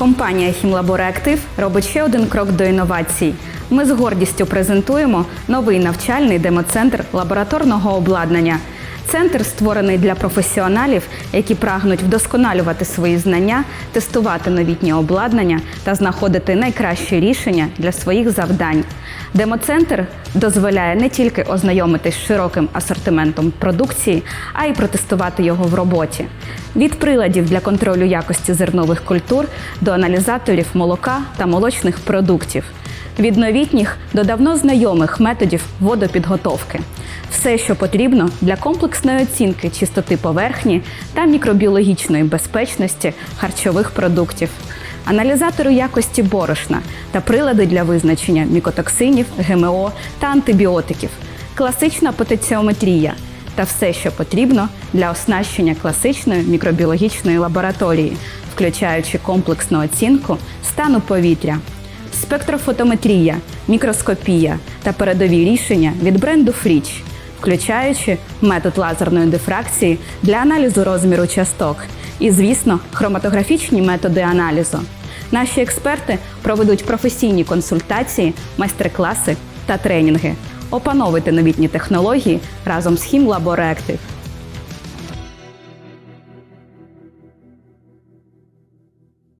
Компанія Хімлабореактив робить ще один крок до інновацій. Ми з гордістю презентуємо новий навчальний демоцентр лабораторного обладнання. Центр створений для професіоналів, які прагнуть вдосконалювати свої знання, тестувати новітнє обладнання та знаходити найкращі рішення для своїх завдань. Демоцентр дозволяє не тільки ознайомитись з широким асортиментом продукції, а й протестувати його в роботі. Від приладів для контролю якості зернових культур до аналізаторів молока та молочних продуктів. Від новітніх до давно знайомих методів водопідготовки. Все, що потрібно для комплексної оцінки чистоти поверхні та мікробіологічної безпечності харчових продуктів, аналізатори якості борошна та прилади для визначення мікотоксинів, ГМО та антибіотиків, класична потенціометрія та все, що потрібно для оснащення класичної мікробіологічної лабораторії, включаючи комплексну оцінку стану повітря, спектрофотометрія, мікроскопія та передові рішення від бренду Фріч, включаючи метод лазерної дифракції для аналізу розміру часток і, звісно, хроматографічні методи аналізу. Наші експерти проведуть професійні консультації, майстер-класи та тренінги. Опановуйте новітні технології разом з Хімлабореактив.